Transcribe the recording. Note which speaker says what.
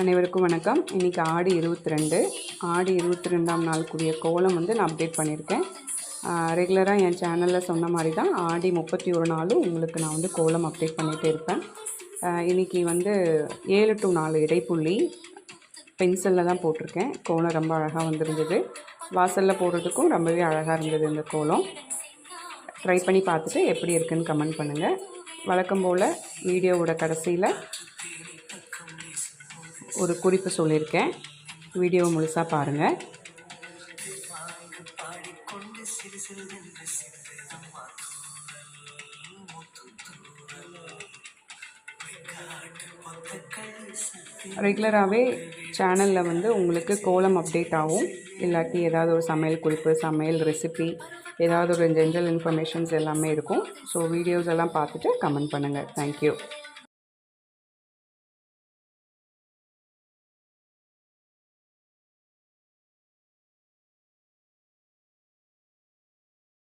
Speaker 1: அனைவருக்கும் வணக்கம். இன்றைக்கி ஆடி இருபத்தி ரெண்டு ஆடி இருபத்தி ரெண்டாம் நாளுக்குரிய கோலம் வந்து நான் அப்டேட் பண்ணியிருக்கேன். ரெகுலராக என் சேனலில் சொன்ன மாதிரி தான் ஆடி முப்பத்தி ஒரு நாளும் உங்களுக்கு நான் வந்து கோலம் அப்டேட் பண்ணிகிட்டே இருப்பேன். இன்றைக்கி இன்னைக்கு வந்து ஏழு டு நாலு இடைப்புள்ளி பென்சிலில் தான் போட்டிருக்கேன். கோலம் ரொம்ப அழகாக வந்திருந்தது. வாசலில் போடுறதுக்கும் ரொம்பவே அழகாக இருந்தது இந்த கோலம். ட்ரை பண்ணி பார்த்துட்டு எப்படி இருக்குன்னு கமெண்ட் பண்ணுங்கள் வழக்கம் போல் வீடியோவோட கடைசியில் ஒரு குறிப்பு சொல்லியிருக்கேன். வீடியோவை முழுசாக பாருங்கள் ரெகுலராகவே சேனலில் வந்து உங்களுக்கு கோலம் அப்டேட் ஆகும். இல்லாட்டி ஏதாவது ஒரு சமையல் குறிப்பு சமையல் ரெசிபி ஏதாவது ஒரு ஜென்ரல் இன்ஃபர்மேஷன்ஸ் எல்லாமே இருக்கும். ஸோ வீடியோஸ் எல்லாம் பார்த்துட்டு கமெண்ட் பண்ணுங்கள் தேங்க்யூ